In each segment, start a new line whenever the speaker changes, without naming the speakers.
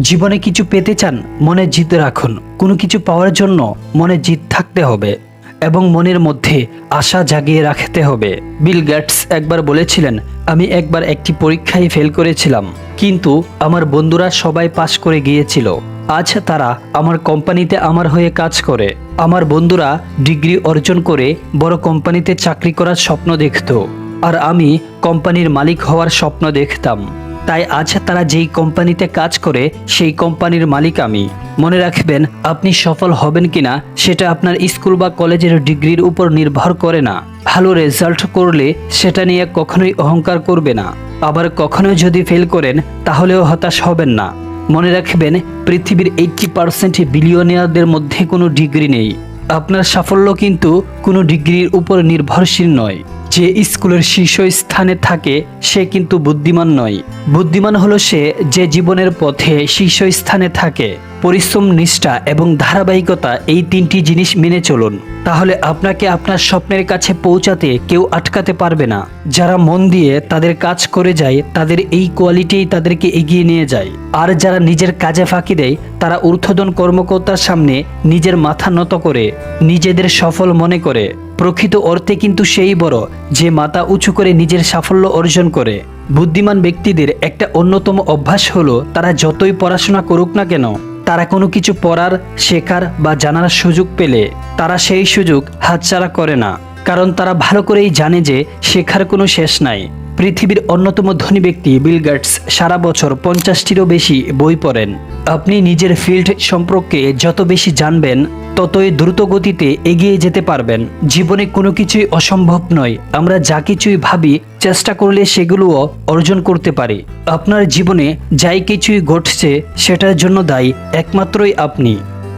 জীবনে কিছু পেতে চান, মনে জিদ রাখুন। কোনো কিছু পাওয়ার জন্য মনে জিদ থাকতে হবে এবং মনের মধ্যে আশা জাগিয়ে রাখতে হবে। বিল গেটস একবার বলেছিলেন, আমি একবার একটি পরীক্ষায় ফেল করেছিলাম, কিন্তু আমার বন্ধুরা সবাই পাশ করে গিয়েছিল। আজ তারা আমার কোম্পানিতে আমার হয়ে কাজ করে। আমার বন্ধুরা ডিগ্রি অর্জন করে বড় কোম্পানিতে চাকরি করার স্বপ্ন দেখত। আর আমি কোম্পানির মালিক হওয়ার স্বপ্ন দেখতাম। তাই আজ তারা যেই কোম্পানিতে কাজ করে, সেই কোম্পানির মালিক আমি। মনে রাখবেন, আপনি সফল হবেন কিনা, সেটা আপনার স্কুল বা কলেজের ডিগ্রির উপর নির্ভর করে না। ভালো রেজাল্ট করলে সেটা নিয়ে কখনোই অহংকার করবে না। আবার কখনো যদি ফেল করেন, তাহলেও হতাশ হবেন না। মনে রাখবেন, পৃথিবীর এইটটি পার্সেন্ট বিলিয়নিয়ারদের মধ্যে কোনো ডিগ্রি নেই। আপনার সাফল্য কিন্তু কোনো ডিগ্রির উপর নির্ভরশীল নয়। যে স্কুলের শীর্ষস্থানে থাকে, সে কিন্তু বুদ্ধিমান নয়। বুদ্ধিমান হলো সে যে জীবনের পথে শীর্ষস্থানে থাকে। পরিশ্রম, নিষ্ঠা এবং ধারাবাহিকতা এই তিনটি জিনিস মেনে চলুন। তাহলে আপনাকে আপনার স্বপ্নের কাছে পৌঁছাতে কেউ আটকাতে পারবে না। যারা মন দিয়ে তাদের কাজ করে যায়, তাদের এই কোয়ালিটিই তাদেরকে এগিয়ে নিয়ে যায়। আর যারা নিজের কাজে ফাঁকি দেয়, তারা ঊর্ধ্বতন কর্মকর্তার সামনে নিজের মাথা নত করে, নিজেদের সফল মনে করে। প্রকৃত অর্থে কিন্তু সেই বড় যে মাথা উঁচু করে নিজের সাফল্য অর্জন করে। বুদ্ধিমান ব্যক্তিদের একটা অন্যতম অভ্যাস হলো, তারা যতই পড়াশোনা করুক না কেন, তারা কোনো কিছু পড়ার, শেখার বা জানার সুযোগ পেলে, তারা সেই সুযোগ হাতছাড়া করে না। কারণ তারা ভালো করেই জানে যে, শেখার কোনো শেষ নাই। পৃথিবীর অন্যতম ধনী ব্যক্তি বিল গেটস সারা বছর পঞ্চাশটিরও বেশি বই পড়েন। আপনি নিজের ফিল্ড সম্পর্কে যত বেশি জানবেন, ততই দ্রুত গতিতে এগিয়ে যেতে পারবেন। জীবনে কোনো কিছুই অসম্ভব নয়। আমরা যা কিছুই ভাবি, চেষ্টা করলে সেগুলোও অর্জন করতে পারি। আপনার জীবনে যাই কিছুই ঘটছে, সেটার জন্য দায়ী একমাত্রই আপনি।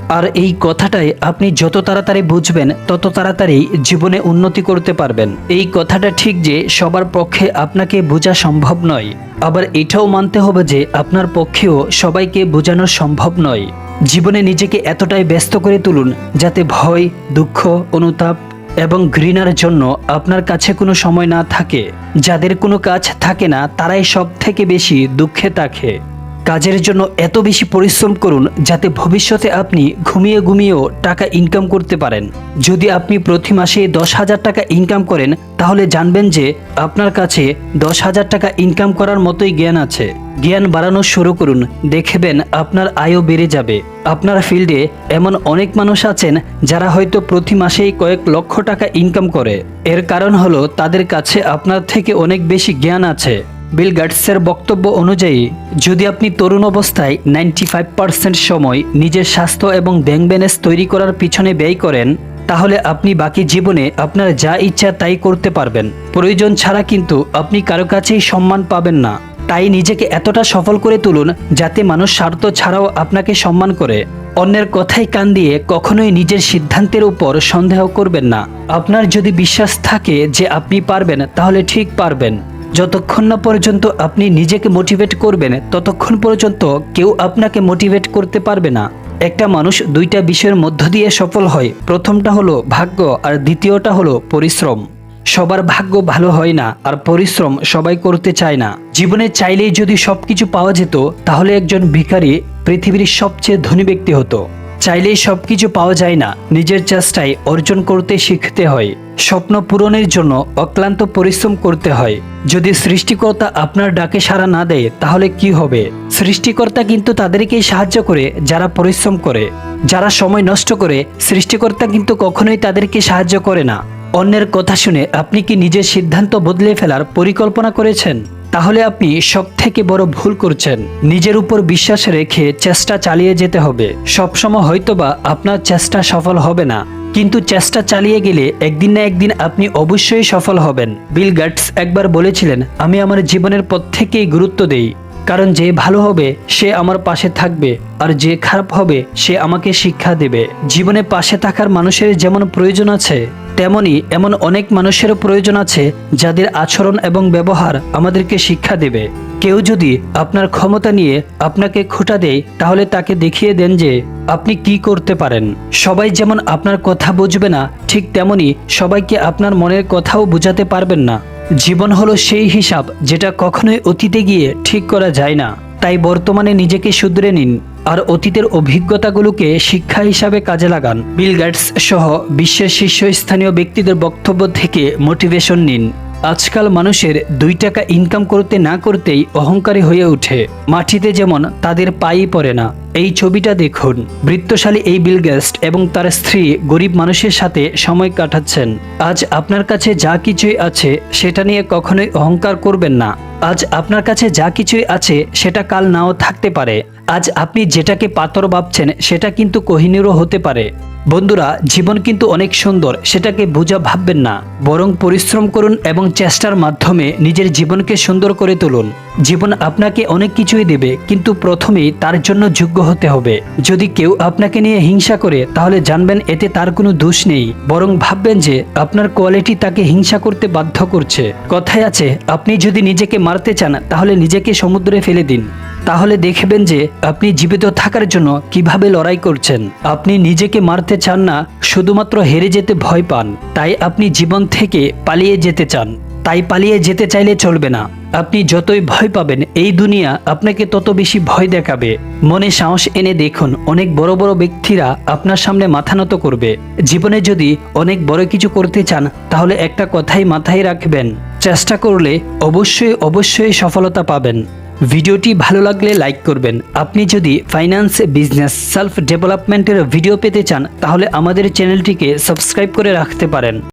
আর এই কথাটাই আপনি যত তাড়াতাড়ি বুঝবেন, তত তাড়াতাড়ি জীবনে উন্নতি করতে পারবেন। এই কথাটা ঠিক যে সবার পক্ষে আপনাকে বোঝা সম্ভব নয়। আবার এটাও মানতে হবে যে আপনার পক্ষেও সবাইকে বোঝানো সম্ভব নয়। জীবনে নিজেকে এতটাই ব্যস্ত করে তুলুন, যাতে ভয়, দুঃখ, অনুতাপ এবং ঘৃণার জন্য আপনার কাছে কোনো সময় না থাকে। যাদের কোনো কাজ থাকে না, তারাই সব থেকে বেশি দুঃখে থাকে। কাজের জন্য এত বেশি পরিশ্রম করুন যাতে ভবিষ্যতে আপনি ঘুমিয়ে ঘুমিয়েও টাকা ইনকাম করতে পারেন। যদি আপনি প্রতি মাসে দশ হাজার টাকা ইনকাম করেন, তাহলে জানবেন যে আপনার কাছে দশ হাজার টাকা ইনকাম করার মতোই জ্ঞান আছে। জ্ঞান বাড়ানো শুরু করুন, দেখবেন আপনার আয়ও বেড়ে যাবে। আপনার ফিল্ডে এমন অনেক মানুষ আছেন যারা হয়তো প্রতি মাসেই কয়েক লক্ষ টাকা ইনকাম করে। এর কারণ হলো তাদের কাছে আপনার থেকে অনেক বেশি জ্ঞান আছে। বিল গাটসের বক্তব্য অনুযায়ী, যদি আপনি তরুণ অবস্থায় নাইনটি ফাইভ পার্সেন্ট সময় নিজের স্বাস্থ্য এবং ব্যাংক ব্যালেন্স তৈরি করার পিছনে ব্যয় করেন, তাহলে আপনি বাকি জীবনে আপনার যা ইচ্ছা তাই করতে পারবেন। প্রয়োজন ছাড়া কিন্তু আপনি কারও কাছেই সম্মান পাবেন না। তাই নিজেকে এতটা সফল করে তুলুন, যাতে মানুষ স্বার্থ ছাড়াও আপনাকে সম্মান করে। অন্যের কথাই কান দিয়ে কখনোই নিজের সিদ্ধান্তের উপর সন্দেহ করবেন না। আপনার যদি বিশ্বাস থাকে যে আপনি পারবেন, তাহলে ঠিক পারবেন। যতক্ষণ না পর্যন্ত আপনি নিজেকে মোটিভেট করবেন, ততক্ষণ পর্যন্ত কেউ আপনাকে মোটিভেট করতে পারবে না। একটা মানুষ দুইটা বিষয়ের মধ্য দিয়ে সফল হয়। প্রথমটা হলো ভাগ্য আর দ্বিতীয়টা হলো পরিশ্রম। সবার ভাগ্য ভালো হয় না আর পরিশ্রম সবাই করতে চায় না। জীবনে চাইলেই যদি সবকিছু পাওয়া যেত, তাহলে একজন ভিখারি পৃথিবীর সবচেয়ে ধনী ব্যক্তি হতো। চাইলেই সবকিছু পাওয়া যায় না। নিজের চেষ্টায় অর্জন করতে শিখতে হয়। স্বপ্ন পূরণের জন্য অক্লান্ত পরিশ্রম করতে হয়। যদি সৃষ্টিকর্তা আপনার ডাকে সাড়া না দেয়, তাহলে কি হবে? সৃষ্টিকর্তা কিন্তু তাদেরকেই সাহায্য করে, যারা পরিশ্রম করে। যারা সময় নষ্ট করে, সৃষ্টিকর্তা কিন্তু কখনোই তাদেরকে সাহায্য করে না। অন্যের কথা শুনে আপনি কি নিজের সিদ্ধান্ত বদলে ফেলার পরিকল্পনা করেছেন? তাহলে আপনি সব থেকে বড় ভুল করছেন। নিজের উপর বিশ্বাস রেখে চেষ্টা চালিয়ে যেতে হবে। সবসময় হয়তোবা আপনার চেষ্টা সফল হবে না। কিন্তু চেষ্টা চালিয়ে গেলে একদিন না একদিন আপনি অবশ্যই সফল হবেন। বিল গেটস একবার বলেছিলেন, আমি আমার জীবনের পথ থেকেই গুরুত্ব দেই। কারণ যে ভালো হবে, সে আমার পাশে থাকবে। আর যে খারাপ হবে, সে আমাকে শিক্ষা দেবে। জীবনে পাশে থাকার মানুষের যেমন প্রয়োজন আছে তেমনি এমন অনেক মানুষেরও প্রয়োজন আছে যাদের আচরণ এবং ব্যবহার আমাদেরকে শিক্ষা দেবে। কেউ যদি আপনার ক্ষমতা নিয়ে আপনাকে খোটা দেয়, তাহলে তাকে দেখিয়ে দেন যে আপনি কি করতে পারেন। সবাই যেমন আপনার কথা বুঝবে না, ঠিক তেমনি সবাইকে আপনার মনের কথাও বোঝাতে পারবেন না। জীবন হলো সেই হিসাব যেটা কখনোই অতীতে গিয়ে ঠিক করা যায় না। তাই বর্তমানে নিজেকে শুধরে নিন। আর অতীতের অভিজ্ঞতাগুলোকে শিক্ষা হিসাবে কাজে লাগান। বিল গেটস সহ বিশ্বের শীর্ষস্থানীয় ব্যক্তিদের বক্তব্য থেকে মোটিভেশন নিন। আজকাল মানুষের দুই টাকা ইনকাম করতে না করতেই অহংকারী হয়ে ওঠে। মাটিতে যেমন তাদের পাই পড়ে না। এই ছবিটা দেখুন। বৃত্তশালী এই বিল গেস্ট এবং তার স্ত্রী গরিব মানুষের সাথে সময় কাটাচ্ছেন। আজ আপনার কাছে যা কিছুই আছে, সেটা নিয়ে কখনোই অহংকার করবেন না। আজ আপনার কাছে যা কিছুই আছে, সেটা কাল নাও থাকতে পারে। আজ আপনি যেটাকে পাথর ভাবছেন, সেটা কিন্তু কোহিনুরও হতে পারে। বন্ধুরা, জীবন কিন্তু অনেক সুন্দর, সেটাকে বোঝা ভাববেন না। বরং পরিশ্রম করুন এবং চেষ্টার মাধ্যমে নিজের জীবনকে সুন্দর করে তুলুন। জীবন আপনাকে অনেক কিছুই দেবে, কিন্তু প্রথমেই তার জন্য যোগ্য হতে হবে। যদি কেউ আপনাকে নিয়ে হিংসা করে, তাহলে জানবেন এতে তার কোনো দোষ নেই। বরং ভাববেন যে, আপনার কোয়ালিটি তাকে হিংসা করতে বাধ্য করছে। কথায় আছে, আপনি যদি নিজেকে মারতে চান, তাহলে নিজেকে সমুদ্রে ফেলে দিন। তাহলে দেখবেন যে আপনি জীবিত থাকার জন্য কীভাবে লড়াই করছেন। আপনি নিজেকে মারতে চান না, শুধুমাত্র হেরে যেতে ভয় পান। তাই আপনি জীবন থেকে পালিয়ে যেতে চান। তাই পালিয়ে যেতে চাইলে চলবে না। আপনি যতই ভয় পাবেন, এই দুনিয়া আপনাকে তত বেশি ভয় দেখাবে। মনে সাহস এনে দেখুন, অনেক বড় বড় ব্যক্তিরা আপনার সামনে মাথা নত করবে। জীবনে যদি অনেক বড় কিছু করতে চান, তাহলে একটা কথাই মাথায় রাখবেন। চেষ্টা করলে অবশ্যই অবশ্যই সফলতা পাবেন। ভিডিওটি ভালো লাগলে লাইক করবেন। আপনি যদি ফাইন্যান্স বিজনেস সেলফ ডেভেলপমেন্টের ভিডিও পেতে চান, তাহলে আমাদের চ্যানেলটিকে সাবস্ক্রাইব করে রাখতে পারেন।